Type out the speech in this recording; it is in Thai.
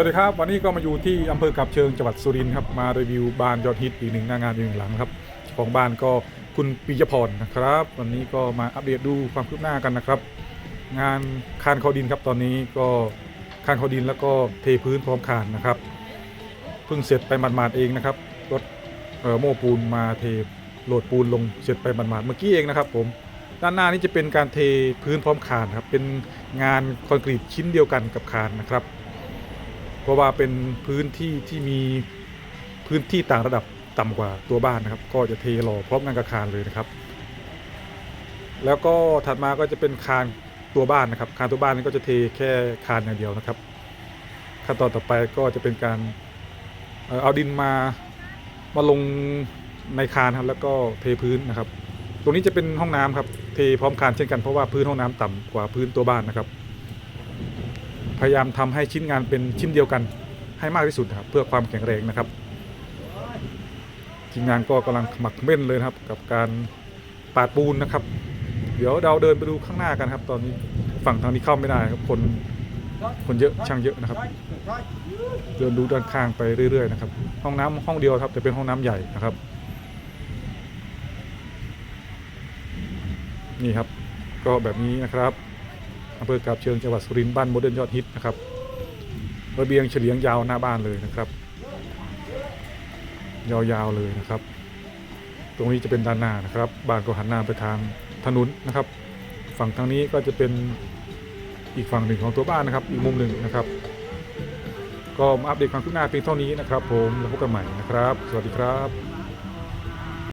วัสดีครับวันนี้ก็มาอยู่ที่อำเภอกับเชิงจังหวัดสุรินทร์ครับมารีวิวบ้านยอดฮิตอีกหนึ่งหน้างานอีกหนึ่งหลังครับของบ้านก็คุณปิยพรนะครับ วันนี้ก็มาอัปเดตดูความคืบหน้ากันนะครับ งานคานขาดินครับตอนนี้ก็คานขาดินแล้วก็เทพื้นพร้อมคานนะครับเพิ่งเสร็จไปหมาดๆเองนะครับรถโม้ปูนมาเทโหลดปูนลงเสร็จไปหมาดๆเมื่อกี้เองนะครับ ผมด้านหน้านี่จะเป็นการเทพื้นพร้อมคานครับเป็นงานคอนกรีตชิ้นเดียวกันกับคานนะครับ ราะว่าเป็นพื้นที่ที่มีพื้นที่ต่างระดับต่ำกว่าตัวบ้านนะครับ ก็จะเทรอพร้อมงานกับคานเลยนะครับ แล้วก็ถัดมาก็จะเป็นคานตัวบ้านนะครับคานตัวบ้านนี่ก็จะเทแค่คานอย่างเดียวนะครับ ขั้นตอนต่อไปก็จะเป็นการเอ่อเอาดินมามาลงในคานครับแล้วก็เทพื้นนะครับ ตรงนี้จะเป็นห้องน้ำครับเทพร้อมคานเช่นกันเพราะว่าพื้นห้องน้ำต่ำกว่าพื้นตัวบ้านนะครับ พยายามทำให้ชิ้นงานเป็นชิ้นเดียวกันให้มากที่สุดครับเพื่อความแข็งแรงนะครับทีมงานก็กำลังขมักเม้นเลยครับ กับการปาดปูนนะครับ เดี๋ยวเราเดินไปดูข้างหน้ากันครับ ตอนนี้ฝั่งทางนี้เข้าไม่ได้ครับคนคนเยอะช่างเยอะนะครับ เดินดูด้านข้างไปเรื่อย ๆ นะครับ ห้องน้ำห้องเดียวครับแต่เป็นห้องน้ำใหญ่นะครับ นี่ครับ ก็แบบนี้นะครับ อำเภอกาบเชิงจังหวัดสุรินทร์บ้านโมเดิร์นยอดฮิตนะครับระเบียงเฉลียงยาวหน้าบ้านเลยนะครับ ยาวๆเลยนะครับ ตรงนี้จะเป็นด้านหน้านะครับ บ้านก็หันหน้าไปทางถนนนะครับ ฝั่งทางนี้ก็จะเป็นอีกฝั่งหนึ่งของตัวบ้านนะครับ อีกมุมหนึ่งนะครับ ก็มาอัปเดตความคืบหน้าเพียงเท่านี้นะครับ ผมแล้วพบกันใหม่นะครับ สวัสดีครับ